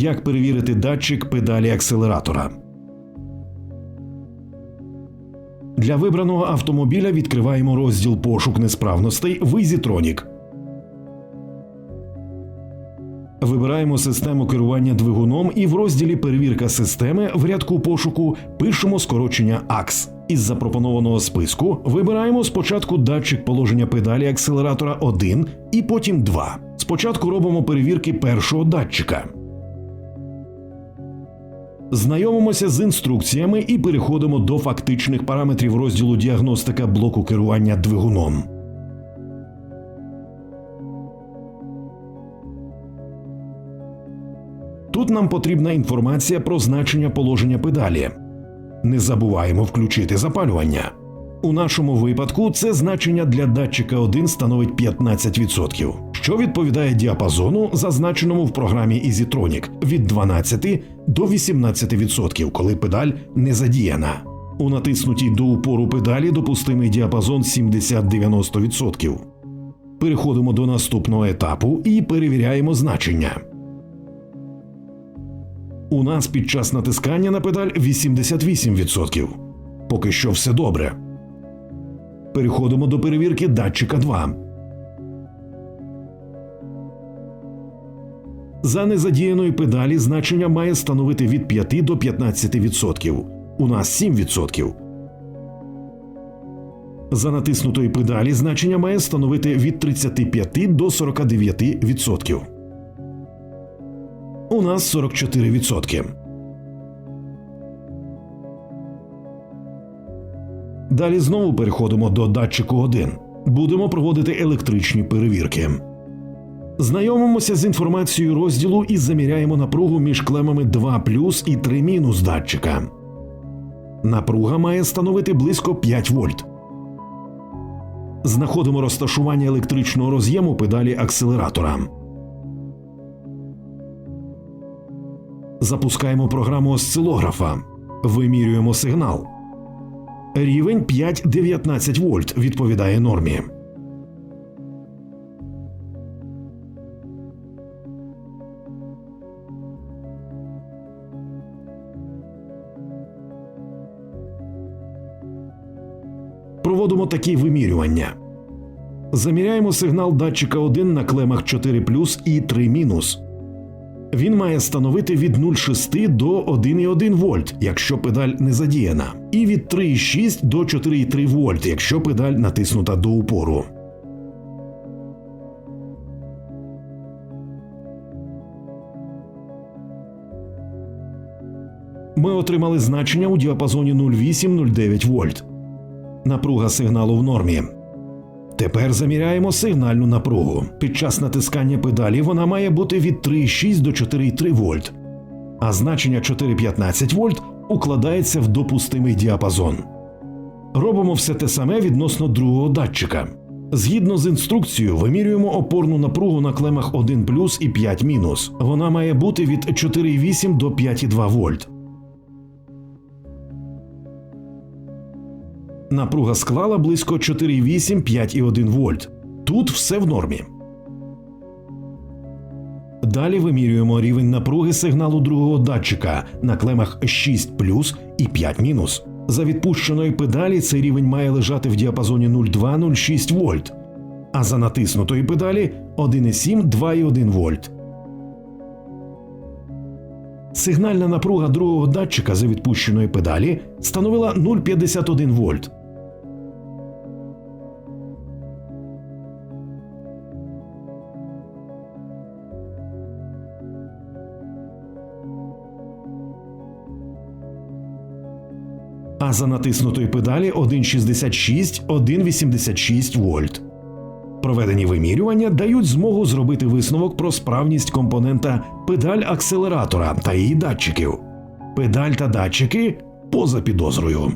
як перевірити датчик педалі акселератора. Для вибраного автомобіля відкриваємо розділ пошук несправностей Визітронік. Вибираємо систему керування двигуном і в розділі Перевірка системи в рядку пошуку пишемо скорочення АКС. Із запропонованого списку вибираємо спочатку датчик положення педалі акселератора 1 і потім 2. Спочатку робимо перевірки першого датчика. Знайомимося з інструкціями і переходимо до фактичних параметрів розділу діагностика блоку керування двигуном. Тут нам потрібна інформація про значення положення педалі. Не забуваємо включити запалювання. У нашому випадку це значення для датчика 1 становить 15%, що відповідає діапазону, зазначеному в програмі EasyTronic від 12 до 18%, коли педаль не задіяна. У натиснутій до упору педалі допустимий діапазон 70-90%. Переходимо до наступного етапу і перевіряємо значення. У нас під час натискання на педаль 88%. Поки що все добре. Переходимо до перевірки датчика 2. За незадіяної педалі значення має становити від 5 до 15%. У нас 7%. За натиснутої педалі значення має становити від 35 до 49%. У нас 44%. Далі знову переходимо до датчику 1. Будемо проводити електричні перевірки. Знайомимося з інформацією розділу і заміряємо напругу між клемами 2 і 3 датчика. Напруга має становити близько 5 вольт. Знаходимо розташування електричного роз'єму педалі акселератора. Запускаємо програму осцилографа. Вимірюємо сигнал. Рівень 5,19 вольт відповідає нормі. Проводимо такі вимірювання. Заміряємо сигнал датчика 1 на клемах 4 і 3 він має становити від 0,6 до 1,1 вольт, якщо педаль не задіяна, і від 3,6 до 4,3 вольт, якщо педаль натиснута до упору. Ми отримали значення у діапазоні 0,8-0,9 вольт. Напруга сигналу в нормі. Тепер заміряємо сигнальну напругу. Під час натискання педалі вона має бути від 3,6 до 4,3 вольт, а значення 4,15 вольт укладається в допустимий діапазон. Робимо все те саме відносно другого датчика. Згідно з інструкцією, вимірюємо опорну напругу на клемах 1 і 5 Вона має бути від 4,8 до 5,2 вольт. Напруга склала близько 4,8-5,1 вольт. Тут все в нормі. Далі вимірюємо рівень напруги сигналу другого датчика на клемах 6 і 5 мінус. За відпущеної педалі цей рівень має лежати в діапазоні 0,2-0,6 вольт, а за натиснутої педалі 1,7-2,1 вольт. Сигнальна напруга другого датчика за відпущеної педалі становила 0,51 вольт. А за натиснутої педалі 1,66, 1,86 вольт. Проведені вимірювання дають змогу зробити висновок про справність компонента педаль акселератора та її датчиків. Педаль та датчики поза підозрою.